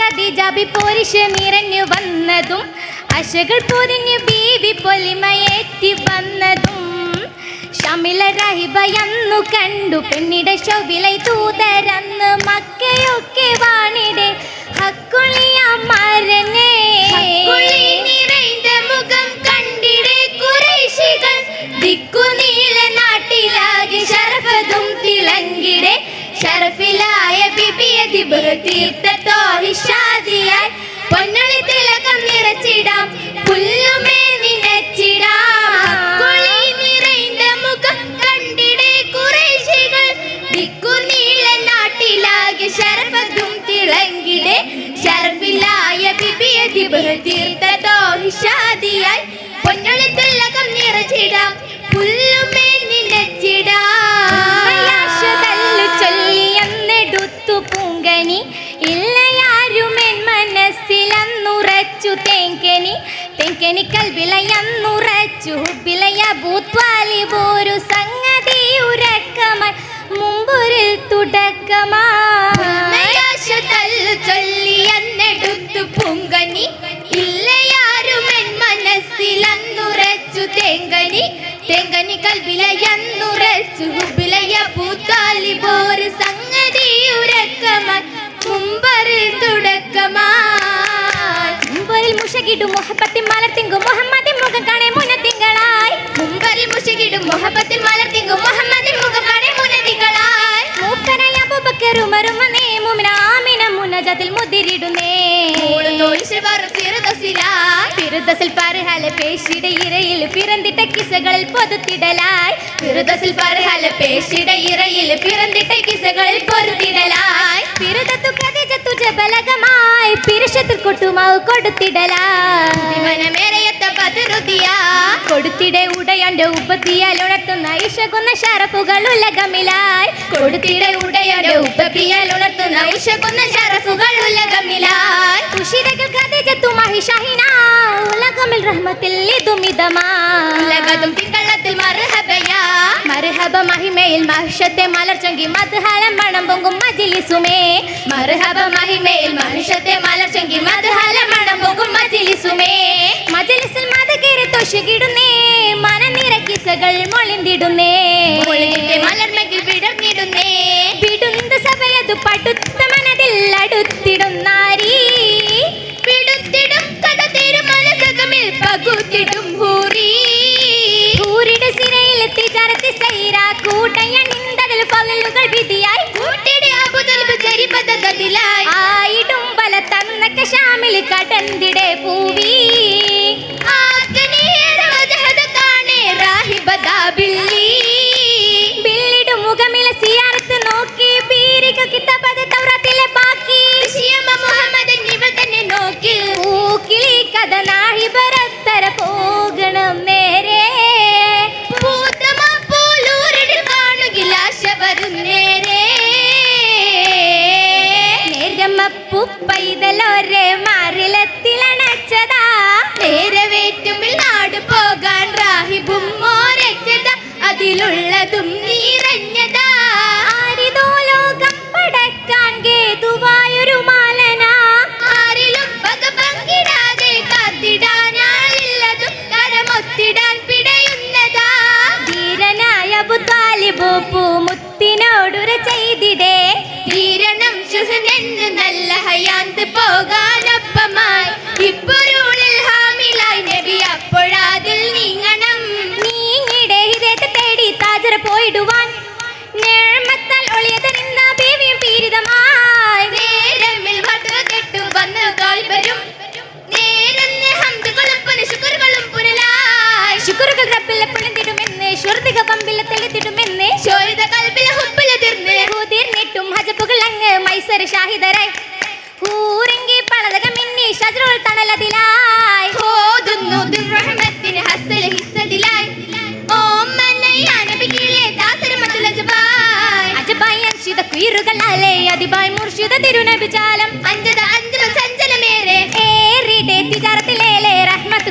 കതിജാബി പോരിഷ് നിറഞ്ഞു വന്നതും അശകൾ പൊരിഞ്ഞു ബീവി പൊലിമയേറ്റി വന്നതും. ഷമില റഹിബയന്നു കണ്ടു പെണ്ണിടെ ശോഭിലൈ തൂതരന്ന് മക്കയൊക്കെ വാണിടെ ഹക്കുളിയമ്മരനെ കുളി നിറൈந்த മുഖം കണ്ടിടെ കുറേശികൾ ദിക്കുനീള നാട്ടിലാകെ ഷറഫതും തിളങ്ങിടെ ഷറഫിലായ ബിബിയ ദിബർ തീർത്ഥത്തോ हिस्सादि തെങ്കനി വിലയന്നുറച്ചു വിലയ ഭൂത്വാലി പോരു സംഗതി ഉറക്കമായി മുമ്പൊരിൽ തുടക്കമായി. പൊങ്കനി ഇല്ലയാരും പൂങ്കനി ഇല്ലയാരുമെൻ മനസ്സിലന്നുറച്ചു തേങ്കനി തേങ്കനി കൽവിലയന്നുറച്ചു മുഷകിടു മുഹബത്തി മലർത്തിങ്കു മുഹമ്മദി മുഖം കാണേ മുനത്തിങ്കളായി മുമ്പറിൽ മുഷകിടും മുഹബത്തിൽ മലർത്തിങ്കും മുഹമ്മദിൻ മുഖം കാണെ മുനതികളായി മൂപ്പരായ അബൂബക്കറുമറുമനേ മുമിനാമിന മുനജത്തിൽ മുതിരിടുന്നേ. ഫിറുദസിൽ പരഹാല പേശിയുടെ ഇരയിൽ പിറന്നിട്ട കിസകളിൽ പൊതുത്തിടലായി. ഫിറുദസിൽ പരഹാല പേശിയുടെ ഇറയിൽ പിറന്നിട്ട കിസകളിൽ പൊരുത്തിടലായി ഫിറുദത്തു ഖദീജത്തു ജബലകമായി പിരുഷത്തിൽ കൊട്ടുമാവ് കൊടുത്തിടലായി. മനമേറെയത്ത ഉടയന്റെ ഉപത്തിയാൽ ഉണർത്തുന്ന ഇഷകുന്ന ഷറഫുകൾ ഉലകമിലായി. കൊടുത്തിടെ ഉടയുടെ ഉപ്പത്തിയാൽ ഉണർത്തുന്ന ഇഷകുന്ന ഷറഫുകൾ ഉലകമിലായി. കുഷിരകൾ ഖദീജത്തു മഹിഷാഹിന. ഉലകമിൽ റഹ്മത്തിൽ ഇതുമിതമാ ഉലകതും തിങ്കളത്തിൽ മർഹബയാ മർഹബ മഹിമയിൽ മഹിഷത്തെ മലർച്ചെങ്കി മധുഹാലം മണം പൊങ്കും മജിലിസുമേ. മർഹബ മഹിമയിൽ മനുഷ്യത്തെ മലർച്ചെങ്കി മധുഹല മണം പോകും മജിലിസുമേ. മജലിസിൽ മതകേറി തൊഷകിടുന്നേ മനനിറ കിസകൾ മൊളിന്തിടുന്നേ. മലർമകിൽ വിടർന്നിടുന്നേ. വിടുന്ന സഭയതു പടുത്ത മനതിൽ അടുത്തിടുന്നാരീ പൂവീ പൂവി അതിലുള്ളതും ഹജപ്പുകൾ അങ്ങ് മൈസർ ഷാഹിദരായി. തണലതിലായി. ഓതുന്നു ദുർറഹ്മത്തിന് ഹസ്സൽ ഹിസ്സതിലായി. ഓമനയാ ദാസര ദാസരമത്തുൽ അജബായ്. അജബായി അൻഷിദ അതിബായ് മുർഷിദ തിരുനബിജാലം അഞ്ചത അഞ്ചുമ സഞ്ചലമേറെ. ഏറിടെ തിജാറത്തിലേലെ റഹ്മത്ത്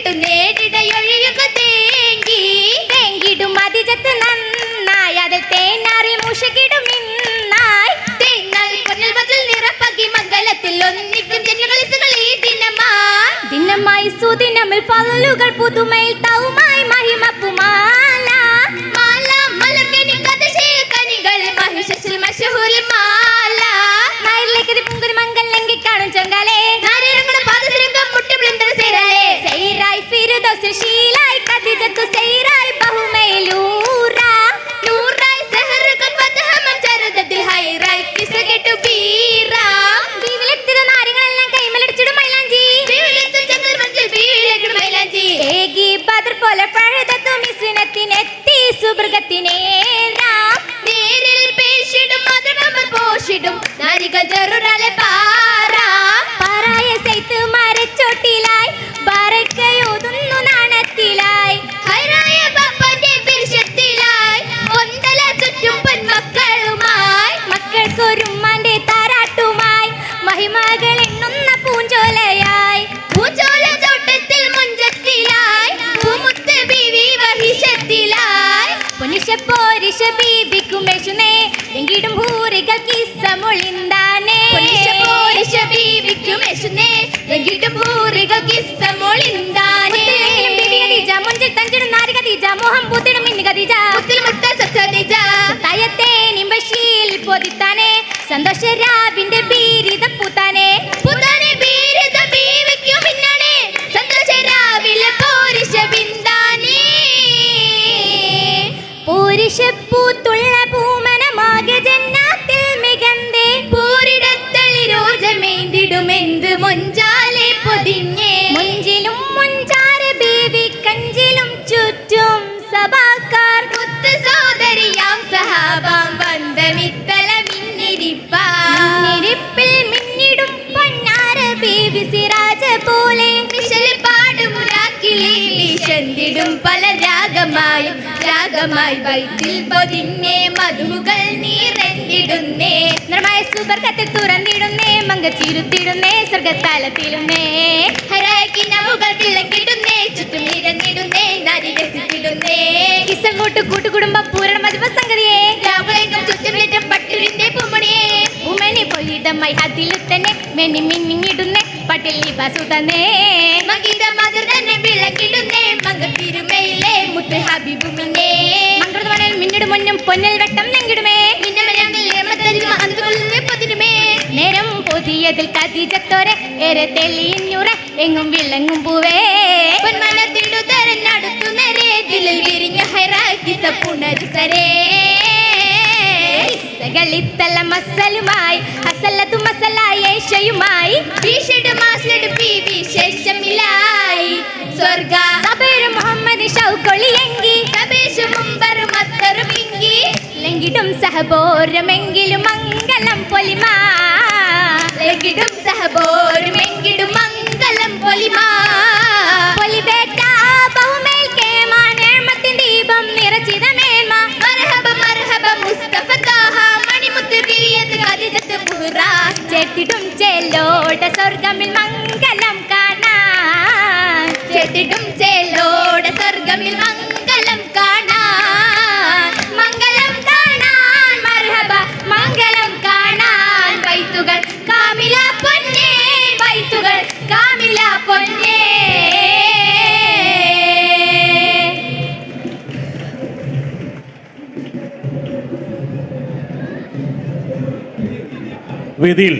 കെട്ടു നേരിടയൊഴിയുക തേങ്കി. തേങ്കിടും അതിജത്ത് നന്നായി. അതിൽ തേനാറി മൂഷകിടും ഇന്നായി തേങ്ങാൽ പൊന്നൽ ബദൽ നിറപ്പകി മംഗലത്തിൽ ഒന്നിക്കും ജനകളിസുകൾ ഈ ദിനമാ ദിനമായി സുദിനമിൽ ഫലുകൾ പുതുമയിൽ തൗമായി നാരി വീശന്തിടും പല രാഗമായും രാഗമായി വൈത്തിൽ പൊതിഞ്ഞേ മധുകൾ നീറന്തിടുന്നേ നിർമായ സുബർക്കത്തിൽ തുറന്നിടുന്നേ മങ്കച്ചിരുത്തിടുന്നേ സ്വർഗത്താലത്തിടുന്നേ. ഹരാക്കി നവുകൾ തിളക്കിടുന്നേ ചുറ്റും നിരന്നിടുന്നേ നരി രസിച്ചിടുന്നേ കിസം കൂട്ടു കൂട്ടുകുടുംബം പൂരണ മധുവ സംഗതിയെ. രാവുളെങ്കും ചുറ്റുമിട്ട പട്ടുവിന്റെ പൂമണിയെ. ഉമനി പൊലിതമായി തന്നെ മെനി മിന്നിടുന്നേ പട്ടിൽ ലിബാസു തന്നേ. മകിര മധുർ തന്നെ വിളക്കിടുന്നേ. മകത്തിരുമയിലെ മുത്ത് ഹബീബുമിനെ. മന്ത്രമണൽ മിന്നിടും മുന്നും പൊന്നിൽ വെട്ടം നെങ്കിടുമേ. നേരം പൊതിയതിൽ കതിജത്തോരെ ഏറെ തെളിഞ്ഞുറെ എങ്ങും വിളങ്ങും പൂവേ. സകളിത്തല മസലുമായി അസലതു മസലായ ഏഷയുമായി സ്വർഗ സബേര് മുഹമ്മദ് ഷൗക്കൊളിയെങ്കി ലംഘിടും സഹബോരമെങ്കിലും മംഗലം പൊലിമാ ചെല്ലോട സ്വർഗമിൽ മംഗലം കാണാൻ. ചേർത്തിടും ചേലോട സ്വർഗമിൽ മംഗലം കാണാൻ. മംഗലം കാണാൻ മർഹബ മംഗലം കാണാൻ. വൈത്തുകൾ കാമില പൊന്നേ വൈത്തുകൾ കാമില പൊന്നേ. വേദിയിൽ